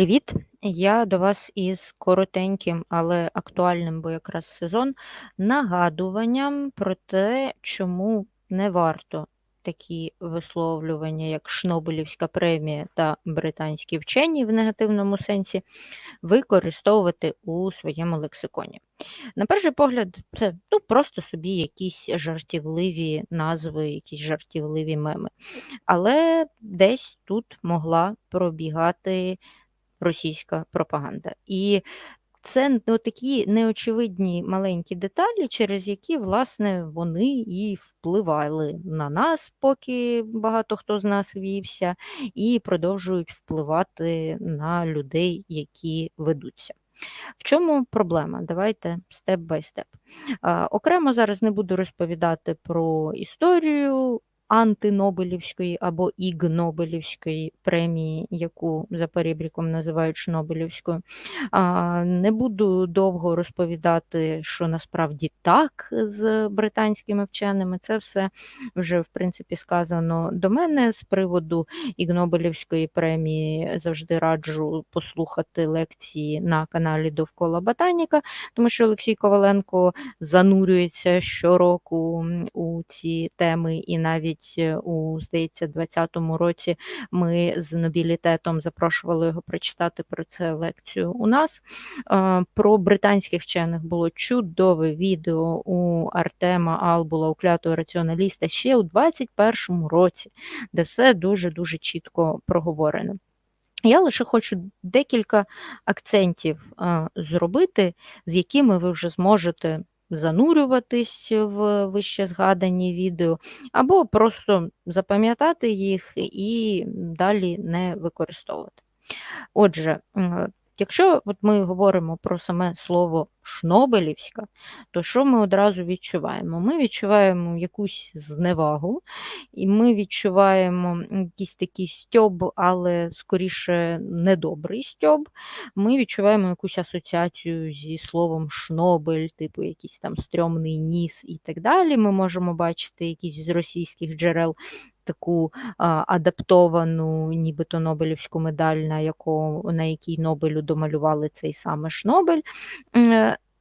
Привіт! Я до вас із коротеньким, але актуальним, бо якраз сезон, нагадуванням про те, чому не варто такі висловлювання, як Шнобелівська премія та британські вчені в негативному сенсі, використовувати у своєму лексиконі. На перший погляд, це ну, просто собі якісь жартівливі назви, якісь жартівливі меми. Але десь тут могла пробігати російська пропаганда. І це ну, такі неочевидні маленькі деталі, через які, власне, вони і впливали на нас, поки багато хто з нас вівся, і продовжують впливати на людей, які ведуться. В чому проблема? Давайте степ бай степ. Окремо зараз не буду розповідати про історію антинобелівської або ігнобелівської премії, яку за перебріком називають Шнобелівською. Не буду довго розповідати, що насправді так з британськими вченими. Це все вже в принципі сказано до мене з приводу Ігнобелівської премії. Завжди раджу послухати лекції на каналі Довкола Ботаніка, тому що Олексій Коваленко занурюється щороку у ці теми і навіть навіть е, у, здається, 2020 році ми з нобілітетом запрошували його прочитати про це лекцію у нас. Про британських вчених було чудове відео у Артема Албула, у клятого раціоналіста, ще у 2021 році, де все дуже-дуже чітко проговорено. Я лише хочу декілька акцентів а, зробити, з якими ви вже зможете занурюватись в вище згадані відео, або просто запам'ятати їх і далі не використовувати. Отже, Якщо от ми говоримо про саме слово Шнобелівська, то що ми одразу відчуваємо? Ми відчуваємо якусь зневагу, і ми відчуваємо якийсь такий стьоб, але скоріше недобрий стьоб. Ми відчуваємо якусь асоціацію зі словом Шнобель, типу якийсь там стрьомний ніс і так далі. Ми можемо бачити якісь з російських джерел таку а, адаптовану, нібито Нобелівську медаль, на яку, на якій Нобелю домалювали цей саме Шнобель.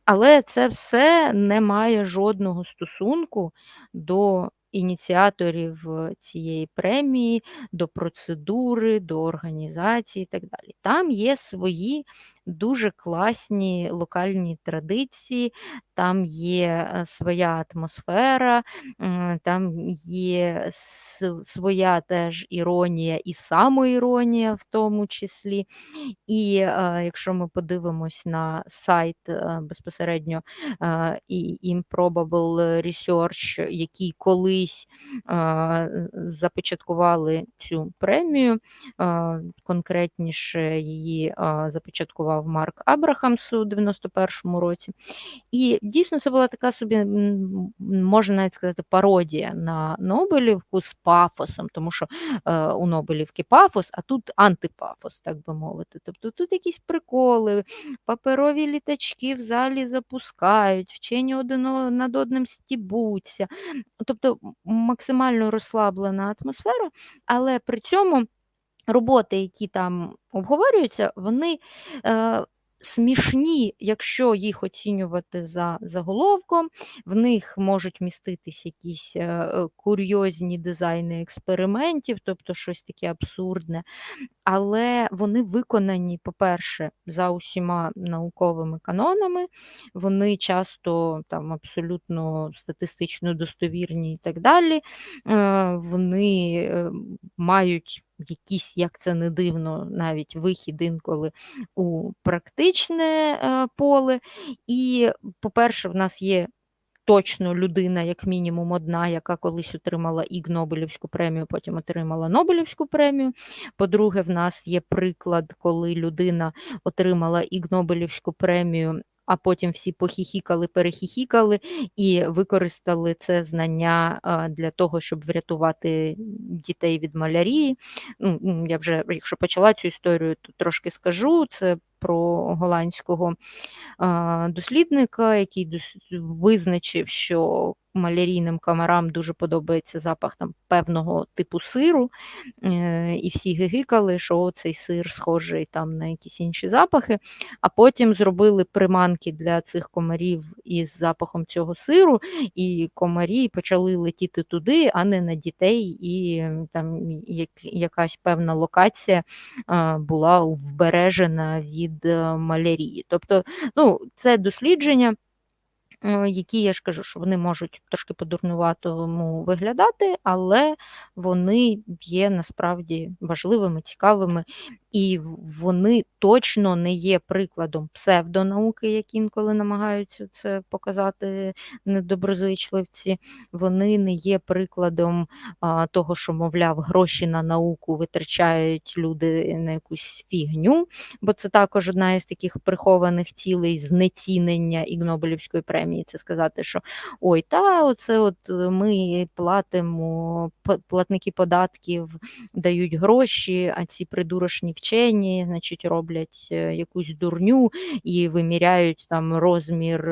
Е, але це все не має жодного стосунку до ініціаторів цієї премії, до процедури, до організації і так далі. Там є свої дуже класні локальні традиції, там є е, своя атмосфера, там є своя теж іронія і самоіронія в тому числі. І е, якщо ми подивимось на сайт е, безпосередньо Improbable Research, який колись започаткували цю премію, конкретніше її започаткував Марк Абрахамс у 91-му році. І дійсно це була така собі, можна навіть сказати, пародія на Нобелівку з пафосом, тому що е, у Нобелівки пафос, а тут антипафос, так би мовити. Тобто тут якісь приколи, паперові літачки в залі запускають, вчені один над одним стібуться. Тобто максимально розслаблена атмосфера, але при цьому роботи, які там обговорюються, вони е, смішні, якщо їх оцінювати за заголовком, в них можуть міститись якісь е, курйозні дизайни експериментів, тобто щось таке абсурдне. Але вони виконані, по-перше, за усіма науковими канонами, вони часто там абсолютно статистично достовірні і так далі. Е, вони е, мають якийсь, як це не дивно, навіть вихід інколи у практичне е, поле. І, по-перше, в нас є точно людина, як мінімум, одна, яка колись отримала Іг Нобелівську премію, потім отримала Нобелівську премію. По-друге, в нас є приклад, коли людина отримала Іг Нобелівську премію. А потім всі похіхікали, перехіхікали і використали це знання для того, щоб врятувати дітей від малярії. Ну, я вже, якщо почала цю історію, то трошки скажу. Це про голландського дослідника, який визначив, що малярійним комарам дуже подобається запах там певного типу сиру, е, і всі гигикали, що цей сир схожий там на якісь інші запахи. А потім зробили приманки для цих комарів із запахом цього сиру, і комарі почали летіти туди, а не на дітей, і там як якась певна локація, була вбережена від, е, малярії. Тобто, ну, це дослідження які я ж кажу, що вони можуть трошки по-дурнуватому виглядати, але вони є насправді важливими, цікавими, і вони точно не є прикладом псевдонауки, як інколи намагаються це показати недоброзичливці. Вони не є прикладом а, того, що, мовляв, гроші на науку витрачають люди на якусь фігню, бо це також одна із таких прихованих цілей знецінення Ігнобелівської премії це сказати, що ой, та оце от е, ми платимо, платники податків дають гроші, а ці придурочні вчені, значить, роблять е, якусь дурню і виміряють там розмір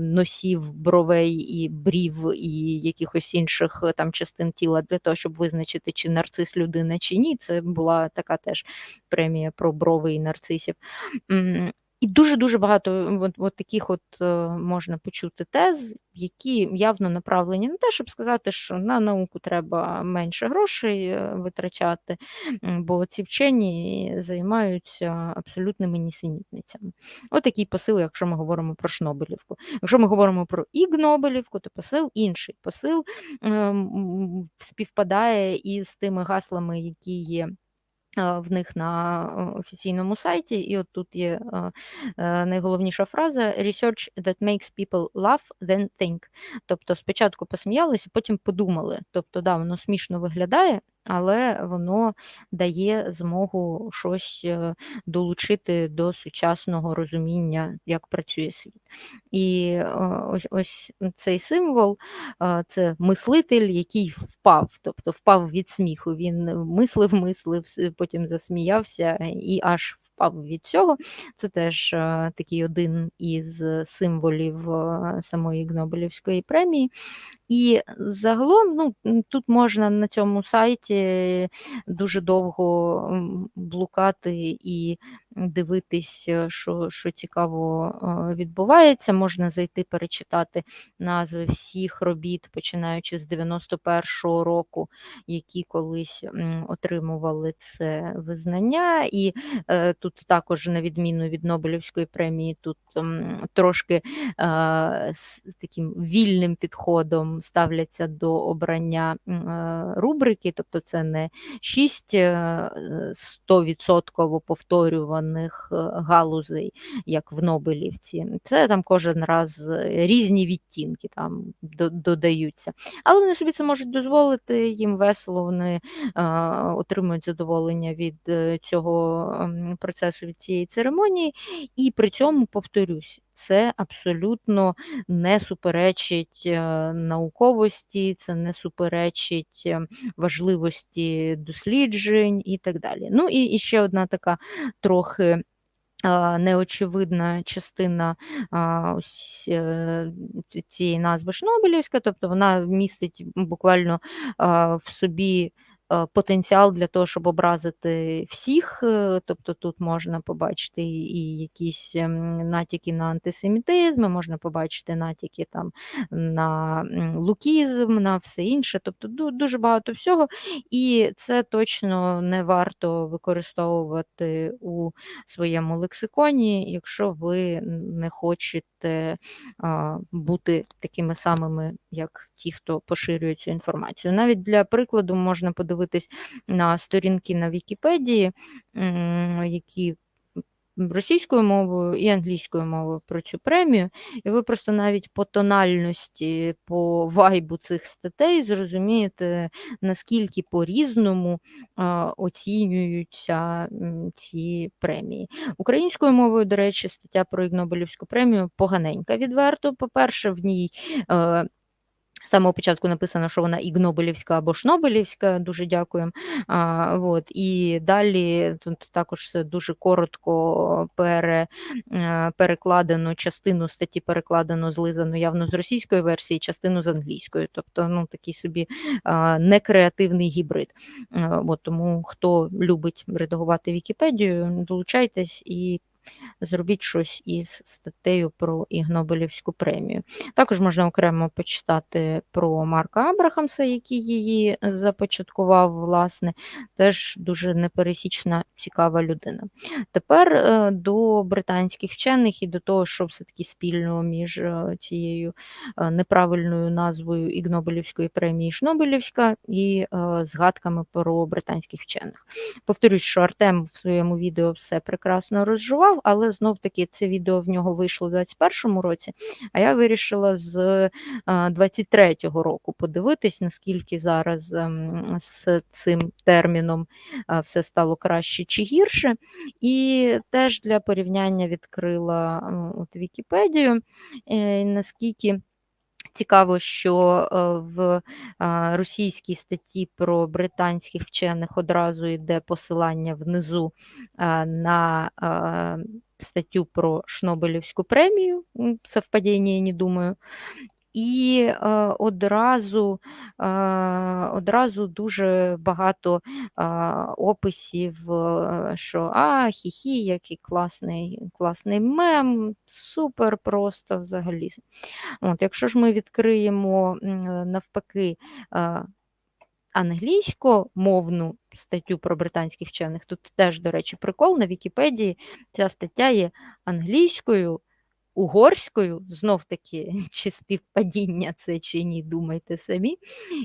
носів, бровей і брів, і якихось інших е, там частин тіла для того, щоб визначити, чи нарцис людина, чи ні. Це була така теж премія про брови і нарцисів. І дуже-дуже багато от, от таких от е, можна почути тез, які явно направлені на те, щоб сказати, що на науку треба менше грошей е, витрачати, бо ці вчені займаються абсолютними нісенітницями. От такий посил, якщо ми говоримо про Шнобелівку. Якщо ми говоримо про Ігнобелівку, то посил інший посил ем, співпадає із тими гаслами, які є в них на офіційному сайті, і от тут є е, найголовніша фраза «Research that makes people laugh, then think». Тобто спочатку посміялися, потім подумали. Тобто, да, воно смішно виглядає, але воно дає змогу щось е, долучити до сучасного розуміння, як працює світ. І е, ось ось цей символ е, це мислитель, який впав, тобто впав від сміху. Він мислив, мислив, потім засміявся і аж впав від цього. Це теж такий один із символів самої Гнобелівської премії. І загалом, ну, тут можна на цьому сайті дуже довго блукати і дивитись, що що цікаво відбувається. Можна зайти перечитати назви всіх робіт, починаючи з 91-го року, які колись отримували це визнання. І е, тут також, на відміну від Нобелівської премії, тут трошки е, з таким вільним підходом ставляться до обрання е, рубрики, тобто це не 6 100% е, повторюваних е, галузей, як в Нобелівці. Це там кожен раз різні відтінки там додаються. Але вони собі це можуть дозволити, їм весело, вони отримують задоволення від цього процесу, від цієї церемонії, і при цьому повторюсь це абсолютно не суперечить е, науковості, це не суперечить е, важливості досліджень і так далі. Ну і, і ще одна така трохи. Неочевидна частина ось е, цієї назви Шнобелівська, тобто вона містить буквально в собі потенціал для того, щоб образити всіх. Е, тобто тут можна побачити і якісь натяки на антисемітизм, можна побачити натяки там на лукізм, на все інше. Тобто дуже багато всього. І це точно не варто використовувати у своєму лексиконі, якщо ви не хочете бути такими самими, як ті, хто поширює цю інформацію. Навіть для прикладу можна подивитися подивитись на сторінки на Вікіпедії, які російською мовою і англійською мовою про цю премію, і ви просто навіть по тональності, по вайбу цих статей зрозумієте, наскільки по-різному оцінюються ці премії. Українською мовою, до речі, стаття про Ігнобелівську премію поганенька відверто. По-перше, в ній. Е, самого початку написано, що вона ігнобелівська або шнобелівська, дуже дякуємо. А, от, І далі тут також дуже коротко пере, е, перекладено, частину статті перекладено, злизано явно з російської версії, частину з англійської. Тобто ну, такий собі некреативний гібрид. А, от, Тому хто любить редагувати Вікіпедію, долучайтесь і зробіть щось із статтею про Ігнобелівську премію. Також можна окремо почитати про Марка Абрахамса, який її започаткував, власне, теж дуже непересічна, цікава людина. Тепер е, до британських вчених і до того, що все-таки спільного між е, цією е, неправильною назвою Ігнобелівської премії Шнобелівська і згадками про британських вчених. Повторюсь, що Артем в своєму відео все прекрасно розжував але знов-таки це відео в нього вийшло у 2021 році, а я вирішила з 23-го року подивитись, наскільки зараз ем, з цим терміном все стало краще чи гірше. І теж для порівняння відкрила от Вікіпедію, е, наскільки Цікаво, що е, в російській статті про британських вчених одразу йде посилання внизу на статтю про Шнобелівську премію, совпадіння, не думаю. І е, одразу е, одразу дуже багато е, описів, що а, хі-хі, який класний класний мем, супер просто взагалі. От, Якщо ж ми відкриємо навпаки англійськомовну статтю про британських вчених, тут теж, до речі, прикол на Вікіпедії ця стаття є англійською угорською, знов-таки, чи співпадіння це чи ні, думайте самі,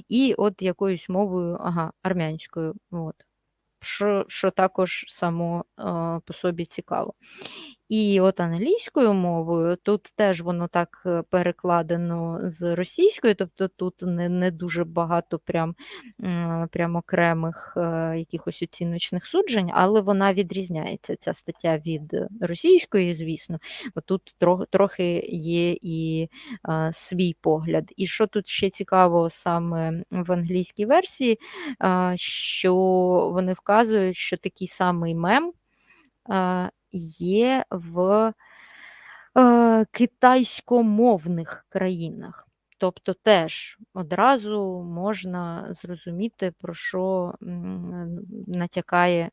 і от якоюсь мовою, ага, армянською. От. Що що також само е, по собі цікаво. І от англійською мовою тут теж воно так е, перекладено з російською, тобто тут не не дуже багато прям, прям окремих е, якихось оціночних суджень, але вона відрізняється, ця стаття від російської, звісно, тут трохи, є і а, свій погляд. І що тут ще цікаво саме в англійській версії, а, що вони вказують, що такий самий мем. А, є в е, китайськомовних країнах. Тобто теж одразу можна зрозуміти, про що натякає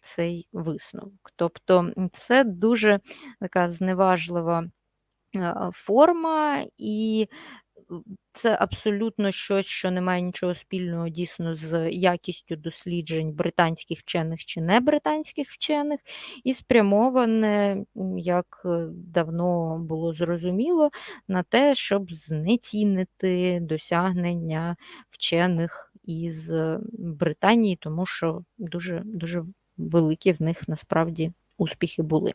цей висновок. Тобто це дуже така зневажлива е, форма, і це абсолютно щось, що не має нічого спільного дійсно з якістю досліджень британських вчених чи не британських вчених, і спрямоване, як е, давно було зрозуміло, на те, щоб знецінити досягнення вчених із Британії, тому що дуже, дуже великі в них насправді успіхи були.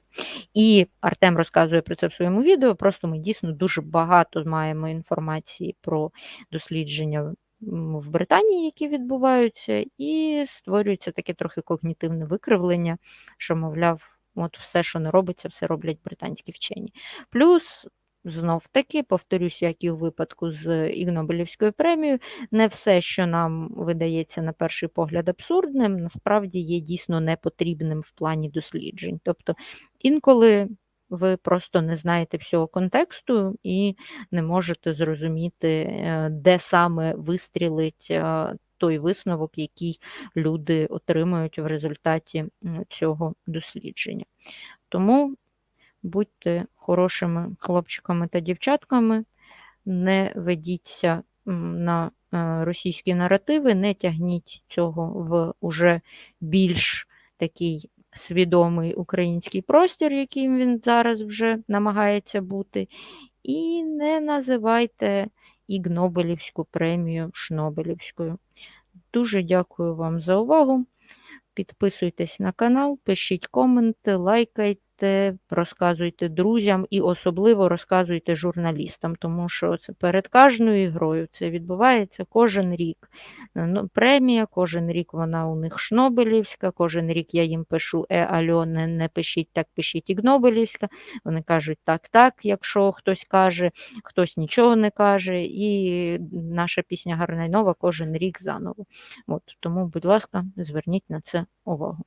І Артем розказує про це в своєму відео. Просто ми дійсно дуже багато маємо інформації про дослідження в Британії, які відбуваються, і створюється таке трохи когнітивне викривлення, що, мовляв, от все, що не робиться, все роблять британські вчені. Плюс Знов таки, повторюсь, як і у випадку з Ігнобелівською премією, не все, що нам видається на перший погляд абсурдним, насправді є дійсно непотрібним в плані досліджень. Тобто інколи ви просто не знаєте всього контексту і не можете зрозуміти, е, де саме вистрілить е, той висновок, який люди отримують в результаті цього дослідження. Тому будьте хорошими хлопчиками та дівчатками, не ведіться на е, російські наративи, не тягніть цього в уже більш такий свідомий український простір, яким він зараз вже намагається бути, і не називайте Ігнобелівську премію Шнобелівською. Дуже дякую вам за увагу. Підписуйтесь на канал, пишіть коменти, лайкайте розказуйте, розказуйте друзям і особливо розказуйте журналістам, тому що це перед кожною грою це відбувається кожен рік. Ну, премія, кожен рік вона у них шнобелівська, кожен рік я їм пишу е, альо, не, не пишіть так, пишіть ігнобелівська. Вони кажуть так, так, якщо хтось каже, хтось нічого не каже, і наша пісня гарна нова кожен рік заново. От, тому, будь ласка, зверніть на це увагу.